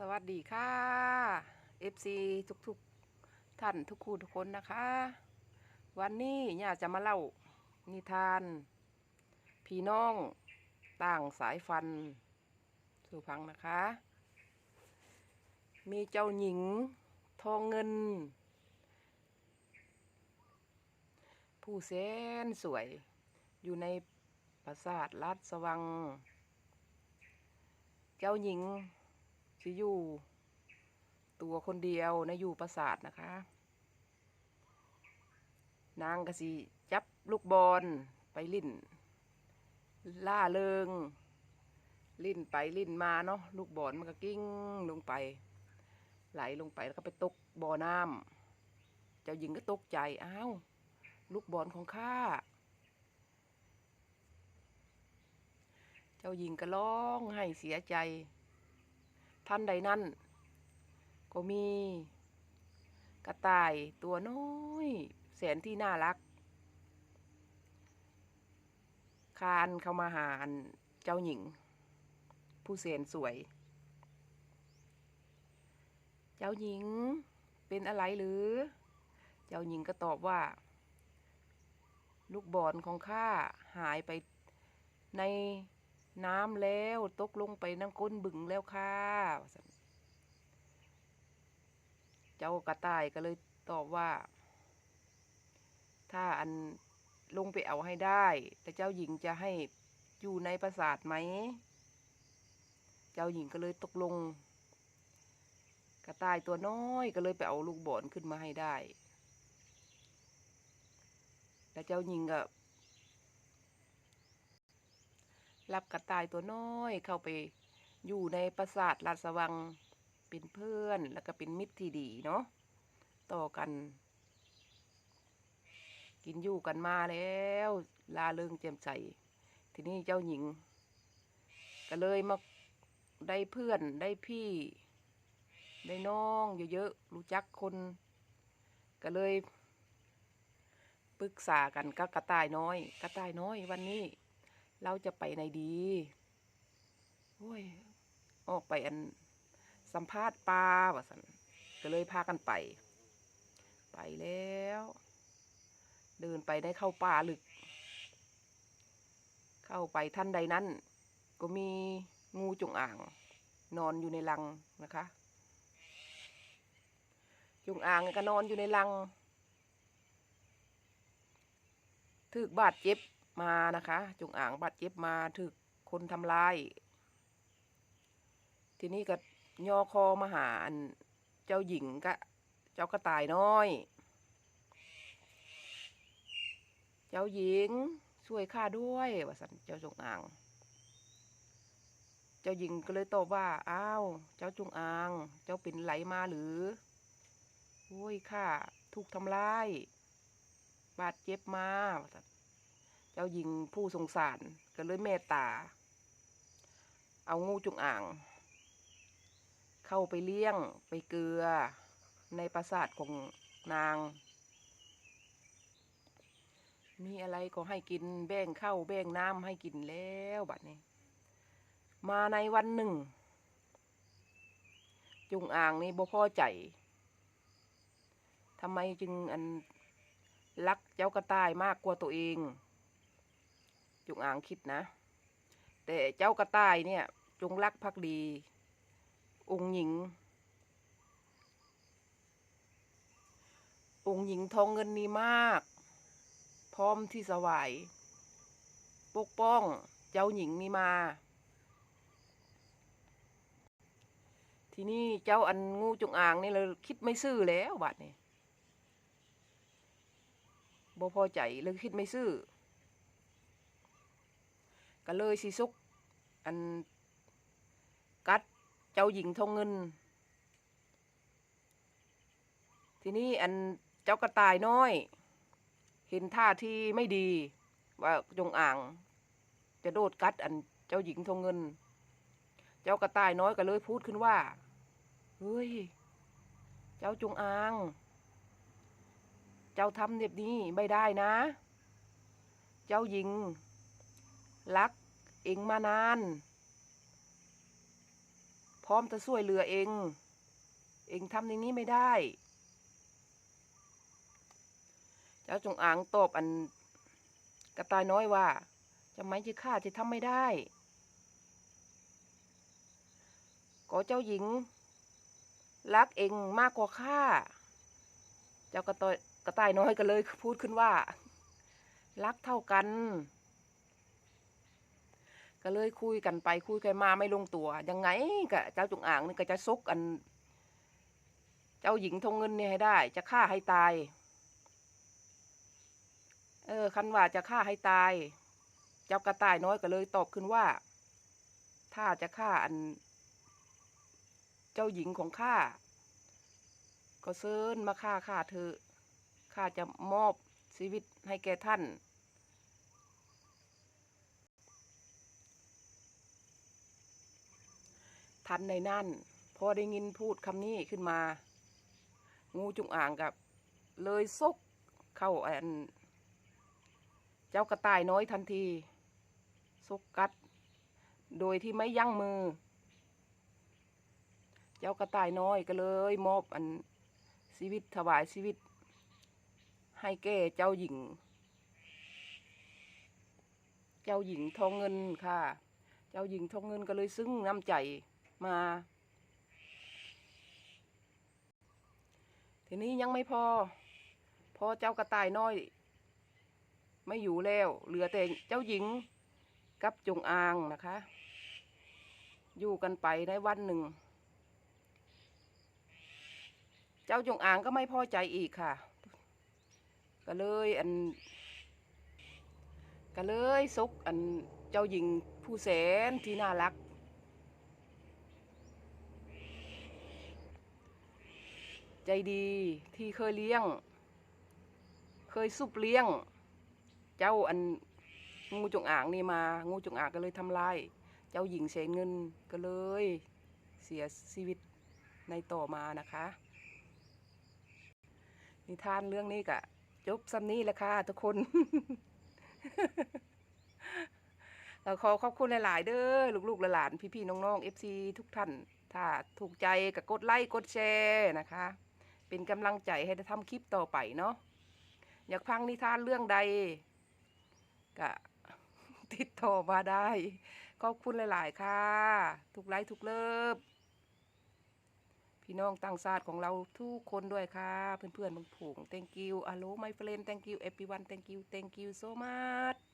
สวัสดีค่ะ FC ทุกๆท่านทุกคู่ทุกคนนะคะ วันนี้ย่าจะมาเล่านิทาน พี่น้องต่างสายฟัน สู่พังนะคะ มีเจ้าหญิงทองเงิน ผู้แสนสวยอยู่ในปราสาทราชสวัง เจ้าหญิง สิอยู่ ตัวคนเดียวในะอยู่ปราสาทนะคะ นางก็สิจับลูกบอลไปลิ่น ล่าเริง ลิ่นไปลิ่นมาเนาะลูกบอลมันก็กิ้งลงไป ไหลลงไปแล้วก็ไปตกบ่อน้ำเจ้าหญิงก็ตกใจอ้าวลูกบอลของข้าเจ้าหญิงก็ร้องไห้เสียใจ ท่านใดนั้นก็มีกระต่ายตัวน้อยแสนที่น่ารัก คานเข้ามาหาเจ้าหญิง ผู้แสนสวย เจ้าหญิงเป็นอะไรหรือ เจ้าหญิงก็ตอบว่า ลูกบอลของข้าหายไปใน น้ำแล้วตกลงไปน้ำก้นบึงแล้วค่ะ เจ้ากระต่ายก็เลยตอบว่า ถ้าอันลงไปเอาให้ได้ แต่เจ้าหญิงจะให้อยู่ในปราสาทไหม เจ้าหญิงก็เลยตกลง กระต่ายตัวน้อยก็เลยไปเอาลูกบอลขึ้นมาให้ได้แล้วเจ้าหญิงก็ รับกระต่ายตัวน้อยเข้าไปอยู่ในปราสาทราชสวังเป็นเพื่อนแล้วก็เป็นมิตรที่ดีเนาะต่อกัน กินอยู่กันมาแล้ว ลาเริงแจ่มใสทีนี้เจ้าหญิง ก็เลยมาได้เพื่อนได้พี่ ได้น้องเยอะๆรู้จักคน ก็เลยปรึกษากันกับกระต่ายน้อย กระต่ายน้อยวันนี้ เราจะไปไหนดีโอ้ย ออกไปอันสัมภาษณ์ปลาว่าสันก็เลยพากันไป ไปแล้ว เดินไปได้เข้าป่าลึก เข้าไปท่านใดนั้น ก็มีงูจงอ่าง นอนอยู่ในรังนะคะ จงอ่างก็นอนอยู่ในรังถึกบาดเจ็บ มานะคะ จงอ่างบาดเจ็บมาถึกคนทำลาย ทีนี้ก็ย่อคอมาหานเจ้าหญิงกะเจ้ากระต่ายน้อย เจ้าหญิงช่วยข้าด้วยว่าสันเจ้าจงอ่าง เจ้าหญิงก็เลยตอบว่า อ้าว เจ้าจงอ่าง เจ้าเป็นไหลมาหรือโอ้ยข้าถูกทำลาย บาดเจ็บมาว่าสัน เจ้าหญิงผู้สงสารก็เลยเมตตา เอางูจงอ่าง เข้าไปเลี้ยงไปเกลือในปราสาทของนาง มีอะไรก็ให้กินแบ่งข้าวแบ่งน้ำให้กินแล้วบัดนี้ มาในวันหนึ่ง จงอ่างนี่บ่พอใจทำไมจึงอันรักเจ้ากระต่ายมากกว่าตัวเอง จงอางคิดนะ แต่เจ้ากระต่ายเนี่ย จงรักภักดี องค์หญิง องค์หญิงทองเงินนี้มาก พร้อมที่สวายปกป้องเจ้าหญิงนี้มา ทีนี้เจ้าอันงูจงอางนี่เลยคิดไม่ซื่อแล้วบัดนี้บ่พอใจเลยคิดไม่ซื่อ ก็เลยสิซุก อันกัดเจ้าหญิงทองเงิน ทีนี้อันเจ้ากระต่ายน้อย เห็นท่าที่ไม่ดี ว่าจงอ่าง จะโดดกัดอันเจ้าหญิงทองเงิน เจ้ากระต่ายน้อยก็เลยพูดขึ้นว่าเฮ้ย เจ้าจงอาง เจ้าทำแบบนี้ไม่ได้นะ เจ้าหญิง รักเองมานาน พร้อมจะช่วยเหลือเอง เองทำในนี้ไม่ได้ เจ้าจงอางตอบอันกระต่ายน้อยว่าจะไม่จะฆ่าจะทำไม่ได้ก็เจ้าหญิง รักเองมากกว่าข้า เจ้ากระต่ายกระต่ายน้อยก็เลยพูดขึ้นว่า รักเท่ากัน ก็เลยคุยกันไปคุยกันมาไม่ลงตัวยังไงก็เจ้าจงอ่างนี่ก็จะซกอัน เจ้าหญิงทงเงินเนี่ยให้ได้ จะฆ่าให้ตาย เออ คันว่าจะฆ่าให้ตาย เจ้ากระต่ายน้อยก็เลยตอบขึ้นว่า ถ้าจะฆ่าอัน เจ้าหญิงของข้าก็เซิญมาฆ่าข้าเธอข้าจะมอบชีวิตให้แก่ท่าน ทันในนั่น พอได้ยินพูดคำนี้ขึ้นมา งูจงอ่างกับ เลยซกเข้าอัน เจ้ากระต่ายน้อยทันทีซกกัด โดยที่ไม่ยั้งมือ เจ้ากระต่ายน้อยก็เลยมอบอันชีวิตถวายชีวิต ให้แก่เจ้าหญิง เจ้าหญิงทองเงินค่ะ เจ้าหญิงทองเงินก็เลยซึ้งน้ำใจ มา ทีนี้ยังไม่พอ พอเจ้ากระต่ายน้อย ไม่อยู่แล้ว เหลือแต่เจ้าหญิงกับจงอางนะคะ อยู่กันไปในวันหนึ่ง เจ้าจงอางก็ไม่พอใจอีกค่ะ ก็เลยอันก็เลยซกอันเจ้าหญิงผู้แสนที่น่ารัก ใจดีที่เคยเลี้ยง เคยซุบเลี้ยง เจ้าอันงูจงอางนี่มา งูจงอางก็เลยทำลาย เจ้าหญิงแสนเงินก็เลย เสียชีวิตในต่อมานะคะ นิทานเรื่องนี้กะจบซ้ำนี้แหละค่ะทุกคนเราขอขอบคุณหลาย ๆ เด้อลูกๆหลานๆพี่ ๆ น้อง ๆ FC ทุกท่าน ถ้าถูกใจก็กดไลค์ กดแชร์นะคะ เป็นกำลังใจให้ได้ทำคลิปต่อไปเนาะอยากฟังนิทานเรื่องใดก็ติดต่อมาได้ขอบคุณหลาย ๆ ค่ะ ทุกไลค์ทุกเลิฟพี่น้องต่างชาติของเราทุกคนด้วยค่ะ เพื่อนๆบางผง thank you อาโล my friend thank you everyone thank you thank you so much